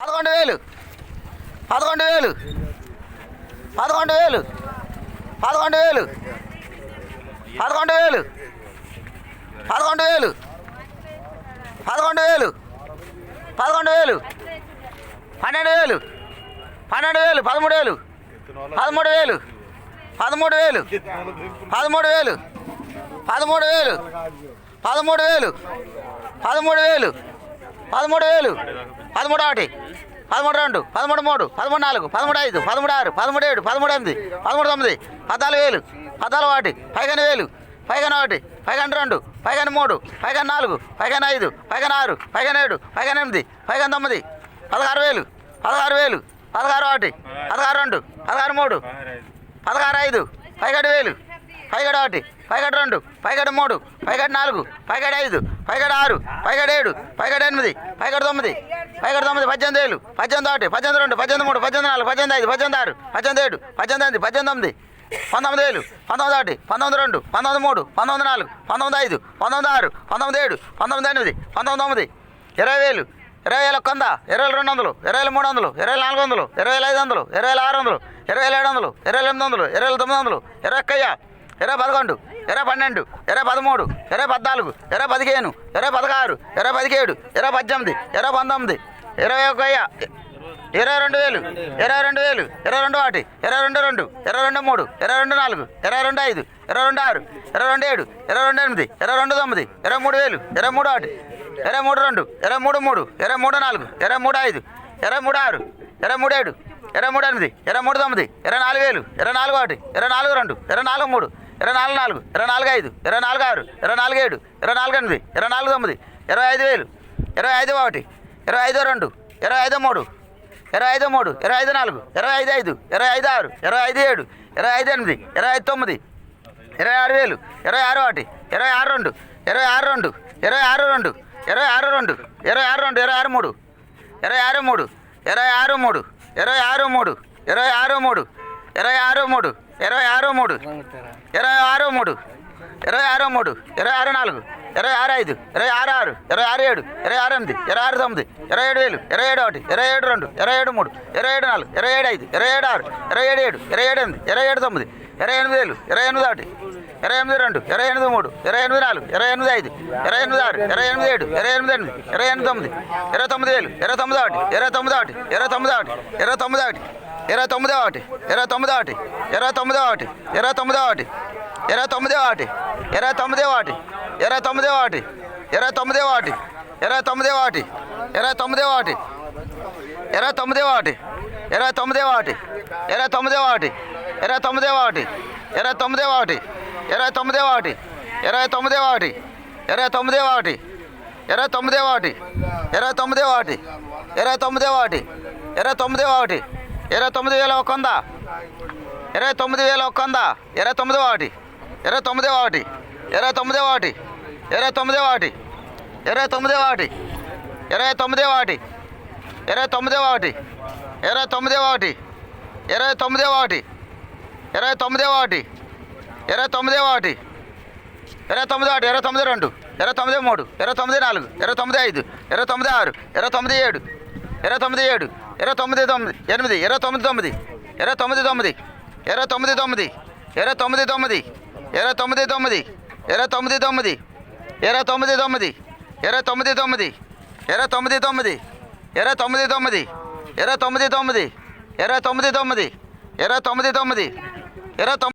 పదకొండు వేలు. పదకొండు వేలు. పదకొండు వేలు. పదకొండు వేలు. పదకొండు వేలు. పదకొండు వేలు. పదకొండు వేలు. పదకొండు వేలు. పన్నెండు వేలు. పన్నెండు వేలు. పదమూడు వేలు. పదమూడు వేలు. పదమూడు వేలు. పదమూడు వేలు. పదమూడు వేలు. పదమూడు వేలు. పదమూడు వేలు. పదమూడు వేలు పదమూడు ఒకటి పదమూడు రెండు పదమూడు మూడు పదమూడు నాలుగు పదమూడు ఐదు పదమూడు ఆరు పదమూడు ఏడు పదమూడు ఎనిమిది పదమూడు తొమ్మిది పద్నాలుగు వేలు పద్నాలుగు ఒకటి పైగాని వేలు పైగాని ఒకటి పైగాని రెండు పైగాని మూడు పైగాని నాలుగు పైగాని ఐదు పైగాని ఆరు పైగాని ఏడు పైగాని ఎనిమిది పైగాని తొమ్మిది పదహారు వేలు పదహారు వేలు పదహారు ఒకటి పదహారు రెండు పదహారు మూడు పదహారు ఐదు పైగడు వేలు పైగడు ఒకటి పైగడు రెండు పైగడు మూడు పైగడు నాలుగు పైగడు ఐదు పైగడ ఆరు పైగడ ఏడు పైగడ ఎనిమిది పైగడ తొమ్మిది పైగడ తొమ్మిది పద్దెనిమిది ఏళ్ళు పద్దెనిమిది ఒకటి పద్దెనిమిది రెండు పద్దెనిమిది మూడు పద్దెనిమిది నాలుగు పద్దెనిమిది ఐదు పద్దెనిమిది ఆరు పద్దెనిమిది ఏడు పద్దెనిమిది ఎనిమిది పద్దెనిమిది తొమ్మిది పంతొమ్మిది వేలు పంతొమ్మిది ఒకటి పంతొమ్మిది రెండు పంతొమ్మిది మూడు పంతొమ్మిది నాలుగు పంతొమ్మిది ఐదు పంతొమ్మిది ఆరు పంతొమ్మిది ఏడు పంతొమ్మిది ఎనిమిది పంతొమ్మిది తొమ్మిది ఇరవై వేలు ఇరవై వేల కొంద వంద ఇరవై వేల రెండు వందలు ఇరవై వేల మూడు వందలు ఇరవై వేల నాలుగు వందలు ఇరవై వేల ఐదు వందలు ఇరవై వేల ఆరు వందలు ఇరవై వేల ఏడు వందలు ఇరవై వేల ఎనిమిది వందలు ఇరవై వేల తొమ్మిది వందలు ఇరవై ఒక్కయ్య ఇరవై పదకొండు ఇరవై పన్నెండు ఇరవై పదమూడు ఇరవై పద్నాలుగు ఇరవై పదిహేను ఇరవై పదహారు ఇరవై పదిహేడు ఇరవై పద్దెనిమిది ఇరవై పంతొమ్మిది ఇరవై ఒక ఇరవై రెండు వేలు ఇరవై రెండు వేలు ఇరవై రెండు ఒకటి ఇరవై రెండు రెండు ఇరవై రెండు మూడు ఇరవై రెండు నాలుగు ఇరవై రెండు ఐదు ఇరవై రెండు ఆరు ఇరవై రెండు ఏడు ఇరవై రెండు ఎనిమిది ఇరవై రెండు తొమ్మిది ఇరవై మూడు వేలు ఇరవై మూడు ఒకటి ఇరవై మూడు రెండు ఇరవై మూడు మూడు ఇరవై మూడు నాలుగు ఇరవై మూడు ఐదు ఇరవై మూడు ఆరు ఇరవై మూడు ఏడు ఇరవై మూడు ఎనిమిది ఇరవై మూడు తొమ్మిది ఇరవై నాలుగు వేలు ఇరవై నాలుగు ఒకటి ఇరవై నాలుగు రెండు ఇరవై నాలుగు మూడు ఇరవై నాలుగు నాలుగు ఇరవై నాలుగు ఐదు ఇరవై నాలుగు ఆరు ఇరవై నాలుగు ఏడు ఇరవై నాలుగు ఎనిమిది ఇరవై నాలుగు తొమ్మిది ఇరవై ఐదు వేలు ఇరవై ఐదు ఒకటి ఇరవై ఐదు రెండు ఇరవై ఐదు మూడు ఇరవై ఐదు మూడు ఇరవై ఐదు నాలుగు ఇరవై ఐదు ఐదు ఇరవై ఐదు ఆరు ఇరవై ఐదు ఏడు ఇరవై ఐదు ఎనిమిది ఇరవై ఐదు తొమ్మిది ఇరవై ఆరు వేలు ఇరవై ఆరు ఒకటి ఇరవై ఆరు రెండు ఇరవై ఆరు రెండు ఇరవై ఆరు రెండు ఇరవై ఆరు రెండు ఇరవై ఆరు రెండు ఇరవై ఆరు మూడు ఇరవై ఆరు మూడు ఇరవై ఆరు మూడు ఇరవై ఆరు మూడు ఇరవై ఆరు మూడు ఇరవై ఆరు మూడు ఇరవై ఆరు మూడు ఇరవై ఆరు మూడు ఇరవై ఆరు మూడు ఇరవై ఆరు నాలుగు ఇరవై ఆరు ఐదు ఇరవై ఆరు ఆరు ఇరవై ఆరు ఏడు ఇరవై ఆరు ఎనిమిది ఇరవై ఆరు తొమ్మిది ఇరవై ఏడు వేలు ఇరవై ఏడు ఒకటి ఇరవై ఏడు రెండు ఇరవై ఏడు మూడు ఇరవై ఏడు నాలుగు ఇరవై ఏడు ఐదు ఇరవై ఏడు ఆరు ఇరవై ఏడు ఏడు ఇరవై ఏడు ఎనిమిది ఇరవై ఏడు తొమ్మిది ఇరవై ఎనిమిది వేలు ఇరవై ఎనిమిది ఒకటి ఇరవై ఎనిమిది రెండు ఇరవై ఎనిమిది మూడు ఇరవై ఎనిమిది నాలుగు ఇరవై ఎనిమిది ఐదు ఇరవై ఎనిమిది ఆరు ఇరవై ఎనిమిది ఏడు ఇరవై ఎనిమిది ఎనిమిది ఇరవై ఎనిమిది తొమ్మిది ఇరవై తొమ్మిది వేలు ఇరవై తొమ్మిది ఒకటి ఇరవై తొమ్మిది ఒకటి ఇరవై తొమ్మిది ఒకటి ఇరవై తొమ్మిది ఒకటి ఇరవై తొమ్మిదో ఒకటి ఇరవై తొమ్మిది ఒకటి ఇరవై తొమ్మిదో ఒకటి ఇరవై తొమ్మిదో ఒకటి ఇరవై తొమ్మిదో ఒకటి ఇరవై తొమ్మిదో ఒకటి ఇరవై తొమ్మిదో ఒకటి ఇరవై తొమ్మిదో ఒకటి ఇరవై తొమ్మిదో ఒకటి ఇరవై తొమ్మిదో ఒకటి ఇరవై తొమ్మిదో ఒకటి ఇరవై తొమ్మిదో ఒకటి ఇరవై తొమ్మిదో ఒకటి ఇరవై తొమ్మిదో ఒకటి ఇరవై తొమ్మిదో ఒకటి ఇరవై తొమ్మిదో ఒకటి ఇరవై తొమ్మిదో ఒకటి ఇరవై తొమ్మిదో ఒకటి ఇరవై తొమ్మిదో ఒకటి ఇరవై తొమ్మిది ఒకటి ఇరవై తొమ్మిదో ఒకటి ఇరవై తొమ్మిదో ఒకటి ఇరవై తొమ్మిది వేల ఒక వంద ఇరవై తొమ్మిది వేల ఒక వంద ఇరవై తొమ్మిది ఒకటి ఇరవై తొమ్మిది ఒకటి ఇరవై తొమ్మిది ఒకటి ఇరవై తొమ్మిది ఒకటి ఇరవై తొమ్మిది ఒకటి ఇరవై తొమ్మిది ఒకటి ఇరవై తొమ్మిది ఒకటి ఇరవై తొమ్మిది ఒకటి ఇరవై తొమ్మిది ఒకటి ఇరవై తొమ్మిది ఒకటి ఇరవై తొమ్మిది ఒకటి ఇరవై తొమ్మిది ఒకటి ఇరవై తొమ్మిది రెండు ఇరవై తొమ్మిది మూడు ఇరవై తొమ్మిది నాలుగు ఇరవై తొమ్మిది ఐదు ఇరవై తొమ్మిది ఆరు ఇరవై తొమ్మిది ఏడు ఇరవై తొమ్మిది ఏడు ఇరవై తొమ్మిది తొమ్మిది ఎనిమిది ఇరవై తొమ్మిది తొమ్మిది ఇరవై తొమ్మిది తొమ్మిది ఇరవై తొమ్మిది తొమ్మిది ఇరవై తొమ్మిది తొమ్మిది ఇరవై తొమ్మిది తొమ్మిది ఇరవై తొమ్మిది తొమ్మిది ఇరవై తొమ్మిది తొమ్మిది ఇరవై తొమ్మిది తొమ్మిది ఇరవై తొమ్మిది తొమ్మిది ఇరవై తొమ్మిది తొమ్మిది ఇరవై తొమ్మిది తొమ్మిది ఇరవై తొమ్మిది తొమ్మిది ఇరవై తొమ్మిది తొమ్మిది ఇరవై తొమ్మిది